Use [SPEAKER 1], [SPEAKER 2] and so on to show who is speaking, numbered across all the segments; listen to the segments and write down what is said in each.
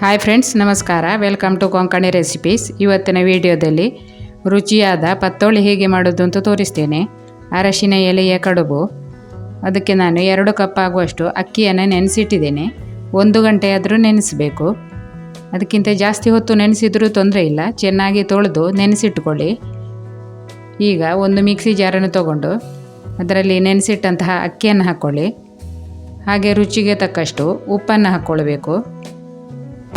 [SPEAKER 1] Hi friends ನಮಸ್ಕಾರ. Welcome to Konkani recipes ಇವತ್ತಿನ ವಿಡಿಯೋದಲ್ಲಿ ರುಚಿಯಾದ ಪತ್ತೋಳಿ ಹೇಗೆ ಮಾಡೋದು ಅಂತ ತೋರಿಸ್ತೇನೆ. ಅರಶಿನ ಎಲೆಯ ಕಡುಬು. ಅದಕ್ಕೆ ನಾನು ಎರಡು ಕಪ್ ಆಗುವಷ್ಟು ಅಕ್ಕಿಯನ್ನು ನೆನೆಸಿಟ್ಟಿದ್ದೇನೆ. ಒಂದು ಗಂಟೆ ಆದರೂ ನೆನೆಸಬೇಕು. ಅದಕ್ಕಿಂತ ಜಾಸ್ತಿ ಹೊತ್ತು ನೆನೆಸಿದ್ರೂ ತೊಂದರೆ ಇಲ್ಲ. ಚೆನ್ನಾಗಿ ತೊಳೆದು ನೆನೆಸಿಟ್ಕೊಳ್ಳಿ. ಈಗ ಒಂದು ಮಿಕ್ಸಿ ಜಾರನ್ನು ತಗೊಂಡು ಅದರಲ್ಲಿ ನೆನೆಸಿಟ್ಟಂತಹ ಅಕ್ಕಿಯನ್ನು ಹಾಕ್ಕೊಳ್ಳಿ ಹಾಗೆ ರುಚಿಗೆ ತಕ್ಕಷ್ಟು ಉಪ್ಪನ್ನು ಹಾಕ್ಕೊಳ್ಬೇಕು.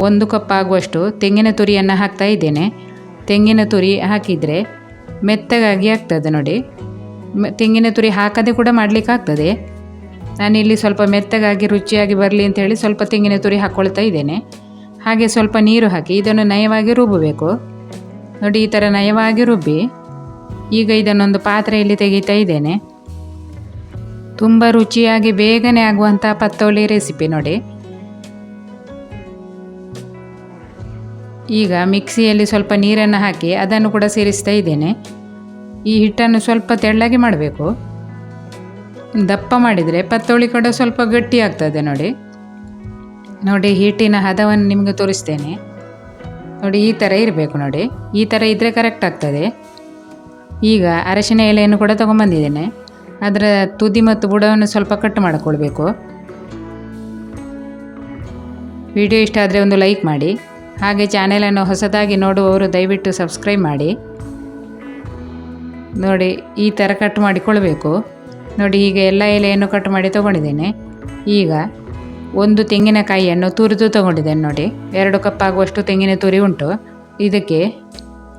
[SPEAKER 1] ಒಂದು ಕಪ್ ಆಗುವಷ್ಟು ತೆಂಗಿನ ತುರಿಯನ್ನು ಹಾಕ್ತಾ ಇದ್ದೇನೆ. ತೆಂಗಿನ ತುರಿ ಹಾಕಿದರೆ ಮೆತ್ತಗಾಗಿ ಆಗ್ತದೆ ನೋಡಿ. ತೆಂಗಿನ ತುರಿ ಹಾಕದೆ ಕೂಡ ಮಾಡಲಿಕ್ಕೆ ಆಗ್ತದೆ. ನಾನಿಲ್ಲಿ ಸ್ವಲ್ಪ ಮೆತ್ತಗಾಗಿ, ರುಚಿಯಾಗಿ ಬರಲಿ ಅಂತ ಹೇಳಿ ಸ್ವಲ್ಪ ತೆಂಗಿನ ತುರಿ ಹಾಕ್ಕೊಳ್ತಾ ಇದ್ದೇನೆ. ಹಾಗೆ ಸ್ವಲ್ಪ ನೀರು ಹಾಕಿ ಇದನ್ನು ನಯವಾಗಿ ರುಬ್ಬಬೇಕು. ನೋಡಿ, ಈ ಥರ ನಯವಾಗಿ ರುಬ್ಬಿ ಈಗ ಇದನ್ನೊಂದು ಪಾತ್ರೆಯಲ್ಲಿ ತೆಗಿತಾ ಇದ್ದೇನೆ. ತುಂಬ ರುಚಿಯಾಗಿ ಬೇಗನೆ ಆಗುವಂಥ ಪತ್ತೋಳಿ ರೆಸಿಪಿ ನೋಡಿ. ಈಗ ಮಿಕ್ಸಿಯಲ್ಲಿ ಸ್ವಲ್ಪ ನೀರನ್ನು ಹಾಕಿ ಅದನ್ನು ಕೂಡ ಸೇರಿಸ್ತಾ ಇದ್ದೇನೆ. ಈ ಹಿಟ್ಟನ್ನು ಸ್ವಲ್ಪ ತೆಳ್ಳಗೆ ಮಾಡಬೇಕು. ದಪ್ಪ ಮಾಡಿದರೆ ಪತ್ತೋಳಿ ಕೂಡ ಸ್ವಲ್ಪ ಗಟ್ಟಿ ಆಗ್ತದೆ ನೋಡಿ. ನೋಡಿ ಹಿಟ್ಟಿನ ಹದವನ್ನು ನಿಮಗೆ ತೋರಿಸ್ತೇನೆ. ನೋಡಿ, ಈ ಥರ ಇರಬೇಕು ನೋಡಿ. ಈ ಥರ ಇದ್ದರೆ ಕರೆಕ್ಟ್ ಆಗ್ತದೆ. ಈಗ ಅರಶಿನ ಎಲೆಯನ್ನು ಕೂಡ ತೊಗೊಂಬಂದಿದ್ದೇನೆ ಅದರ ತುದಿ ಮತ್ತು ಬುಡವನ್ನು ಸ್ವಲ್ಪ ಕಟ್ ಮಾಡಿಕೊಳ್ಬೇಕು. ವಿಡಿಯೋ ಇಷ್ಟ ಆದರೆ ಒಂದು ಲೈಕ್ ಮಾಡಿ. ಹಾಗೆ ಚಾನೆಲನ್ನು ಹೊಸದಾಗಿ ನೋಡುವವರು ದಯವಿಟ್ಟು ಸಬ್ಸ್ಕ್ರೈಬ್ ಮಾಡಿ. ನೋಡಿ, ಈ ಥರ ಕಟ್ ಮಾಡಿಕೊಳ್ಬೇಕು. ನೋಡಿ, ಈಗ ಎಲ್ಲ ಎಲೆಯನ್ನು ಕಟ್ ಮಾಡಿ ತೊಗೊಂಡಿದ್ದೇನೆ. ಈಗ ಒಂದು ತೆಂಗಿನಕಾಯಿಯನ್ನು ತುರಿದು ತೊಗೊಂಡಿದ್ದೇನೆ ನೋಡಿ. ಎರಡು ಕಪ್ ಆಗುವಷ್ಟು ತೆಂಗಿನ ತುರಿ ಉಂಟು. ಇದಕ್ಕೆ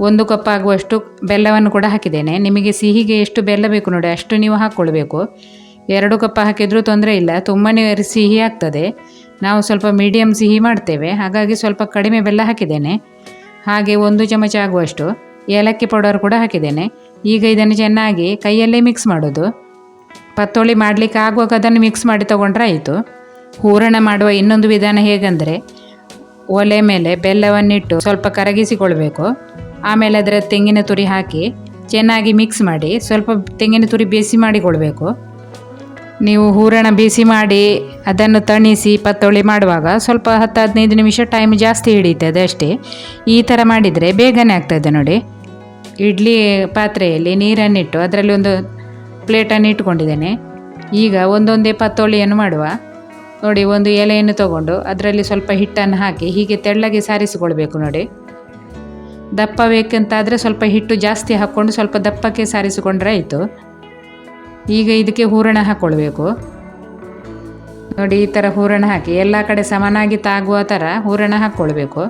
[SPEAKER 1] ಒಂದು ಕಪ್ ಆಗುವಷ್ಟು ಬೆಲ್ಲವನ್ನು ಕೂಡ ಹಾಕಿದ್ದೇನೆ. ನಿಮಗೆ ಸಿಹಿಗೆ ಎಷ್ಟು ಬೆಲ್ಲ ಬೇಕು ನೋಡಿ, ಅಷ್ಟು ನೀವು ಹಾಕ್ಕೊಳ್ಬೇಕು. ಎರಡು ಕಪ್ ಹಾಕಿದರೂ ತೊಂದರೆ ಇಲ್ಲ ತುಂಬಾ ಸಿಹಿ ಆಗ್ತದೆ. ನಾವು ಸ್ವಲ್ಪ ಮೀಡಿಯಮ್ ಸಿಹಿ ಮಾಡ್ತೇವೆ, ಹಾಗಾಗಿ ಸ್ವಲ್ಪ ಕಡಿಮೆ ಬೆಲ್ಲ ಹಾಕಿದ್ದೇನೆ. ಹಾಗೆ ಒಂದು ಚಮಚ ಆಗುವಷ್ಟು ಏಲಕ್ಕಿ ಪೌಡರ್ ಕೂಡ ಹಾಕಿದ್ದೇನೆ. ಈಗ ಇದನ್ನು ಚೆನ್ನಾಗಿ ಕೈಯಲ್ಲೇ ಮಿಕ್ಸ್ ಮಾಡೋದು. ಪತ್ತೋಳಿ ಮಾಡಲಿಕ್ಕೆ ಆಗುವಾಗ ಅದನ್ನು ಮಿಕ್ಸ್ ಮಾಡಿ ತೊಗೊಂಡ್ರೆ ಆಯಿತು. ಹೂರಣ ಮಾಡುವ ಇನ್ನೊಂದು ವಿಧಾನ ಹೇಗೆಂದರೆ, ಒಲೆ ಮೇಲೆ ಬೆಲ್ಲವನ್ನಿಟ್ಟು ಸ್ವಲ್ಪ ಕರಗಿಸಿಕೊಳ್ಬೇಕು. ಆಮೇಲೆ ಅದರ ತೆಂಗಿನ ತುರಿ ಹಾಕಿ ಚೆನ್ನಾಗಿ ಮಿಕ್ಸ್ ಮಾಡಿ ಸ್ವಲ್ಪ ತೆಂಗಿನ ತುರಿ ಬೇಸಿ ಮಾಡಿಕೊಳ್ಬೇಕು. ನೀವು ಹೂರಣ ಬಿಸಿ ಮಾಡಿ ಅದನ್ನು ತಣಿಸಿ ಪತ್ತೋಳಿ ಮಾಡುವಾಗ ಸ್ವಲ್ಪ ಹತ್ತು ಹದಿನೈದು ನಿಮಿಷ ಟೈಮ್ ಜಾಸ್ತಿ ಹಿಡಿತದೆ ಅಷ್ಟೇ. ಈ ಥರ ಮಾಡಿದರೆ ಬೇಗನೆ ಆಗ್ತದೆ ನೋಡಿ. ಇಡ್ಲಿ ಪಾತ್ರೆಯಲ್ಲಿ ನೀರನ್ನಿಟ್ಟು ಅದರಲ್ಲಿ ಒಂದು ಪ್ಲೇಟನ್ನು ಇಟ್ಕೊಂಡಿದ್ದೇನೆ. ಈಗ ಒಂದೊಂದೇ ಪತ್ತೋಳಿಯನ್ನು ಮಾಡುವ. ನೋಡಿ, ಒಂದು ಎಲೆಯನ್ನು ತಗೊಂಡು ಅದರಲ್ಲಿ ಸ್ವಲ್ಪ ಹಿಟ್ಟನ್ನು ಹಾಕಿ ಹೀಗೆ ತೆಳ್ಳಗೆ ಸಾರಿಸಿಕೊಳ್ಬೇಕು ನೋಡಿ. ದಪ್ಪ ಬೇಕಂತಾದರೆ ಸ್ವಲ್ಪ ಹಿಟ್ಟು ಜಾಸ್ತಿ ಹಾಕ್ಕೊಂಡು ಸ್ವಲ್ಪ ದಪ್ಪಕ್ಕೆ ಸಾರಿಸಿಕೊಂಡ್ರೆ ಆಯಿತು. ಈಗ ಇದಕ್ಕೆ ಹೂರಣ ಹಾಕ್ಕೊಳ್ಬೇಕು ನೋಡಿ, ಈ ಥರ ಹೂರಣ ಹಾಕಿ, ಎಲ್ಲ ಕಡೆ ಸಮನಾಗಿ ತಾಗುವ ಥರ ಹೂರಣ ಹಾಕ್ಕೊಳ್ಬೇಕು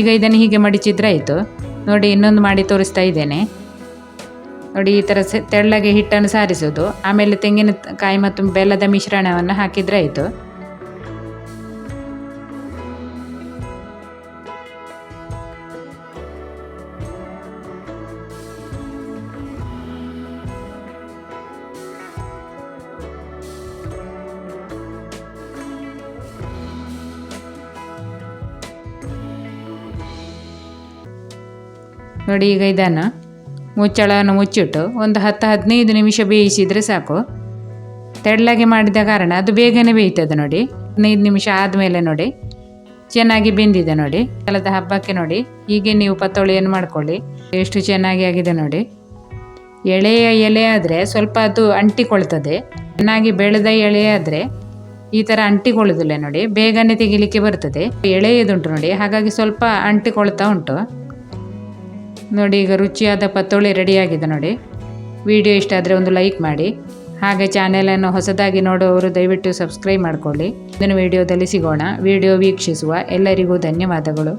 [SPEAKER 1] ಈಗ ಇದನ್ನು ಹೀಗೆ ಮಡಿಚಿದ್ರೆ ಆಯಿತು. ನೋಡಿ, ಇನ್ನೊಂದು ಮಾಡಿ ತೋರಿಸ್ತಾ ಇದ್ದೇನೆ. ನೋಡಿ, ಈ ಥರ ತೆಳ್ಳಗೆ ಹಿಟ್ಟನ್ನು ಸಾರಿಸೋದು, ಆಮೇಲೆ ತೆಂಗಿನಕಾಯಿ ಮತ್ತು ಬೆಲ್ಲದ ಮಿಶ್ರಣವನ್ನು ಹಾಕಿದರೆ ಆಯಿತು. ನೋಡಿ, ಈಗ ಇದನ್ನು ಮುಚ್ಚಳವನ್ನು ಮುಚ್ಚಿಟ್ಟು ಒಂದು ಹತ್ತು ಹದಿನೈದು ನಿಮಿಷ ಬೇಯಿಸಿದರೆ ಸಾಕು. ತೆಳ್ಳಗೆ ಮಾಡಿದ ಕಾರಣ ಅದು ಬೇಗನೆ ಬೇಯ್ತದೆ ನೋಡಿ. ಹದಿನೈದು ನಿಮಿಷ ಆದಮೇಲೆ ನೋಡಿ. ಚೆನ್ನಾಗಿ ಬೆಂದಿದೆ ನೋಡಿ. ಕಾಲದ ಹಬ್ಬಕ್ಕೆ ನೋಡಿ. ಹೀಗೆ ನೀವು ಪತ್ತೋಳಿಯನ್ನು ಮಾಡ್ಕೊಳ್ಳಿ. ಎಷ್ಟು ಚೆನ್ನಾಗಿ ಆಗಿದೆ ನೋಡಿ. ಎಳೆಯ ಎಲೆ ಆದರೆ ಸ್ವಲ್ಪ ಅದು ಅಂಟಿಕೊಳ್ತದೆ. ಚೆನ್ನಾಗಿ ಬೆಳೆದ ಎಳೆ ಆದರೆ ಈ ಥರ ಅಂಟಿಕೊಳ್ಳೋದಿಲ್ಲ ನೋಡಿ. ಬೇಗನೆ ತೆಗಿಲಿಕ್ಕೆ ಬರ್ತದೆ. ಎಳೆಯದುಂಟು ನೋಡಿ. ಹಾಗಾಗಿ ಸ್ವಲ್ಪ ಅಂಟಿಕೊಳ್ತಾ ಉಂಟು. ನೋಡಿ, ಈಗ ರುಚಿಯಾದ ಪತ್ತೋಳಿ ರೆಡಿಯಾಗಿದೆ ನೋಡಿ. ವಿಡಿಯೋ ಇಷ್ಟ ಆದರೆ ಒಂದು ಲೈಕ್ ಮಾಡಿ. ಹಾಗೆ ಚಾನೆಲನ್ನು ಹೊಸದಾಗಿ ನೋಡುವವರು ದಯವಿಟ್ಟು ಸಬ್ಸ್ಕ್ರೈಬ್ ಮಾಡಿಕೊಳ್ಳಿ. ಇದನ್ನು ವಿಡಿಯೋದಲ್ಲಿ ಸಿಗೋಣ. ವಿಡಿಯೋ ವೀಕ್ಷಿಸುವ ಎಲ್ಲರಿಗೂ ಧನ್ಯವಾದಗಳು.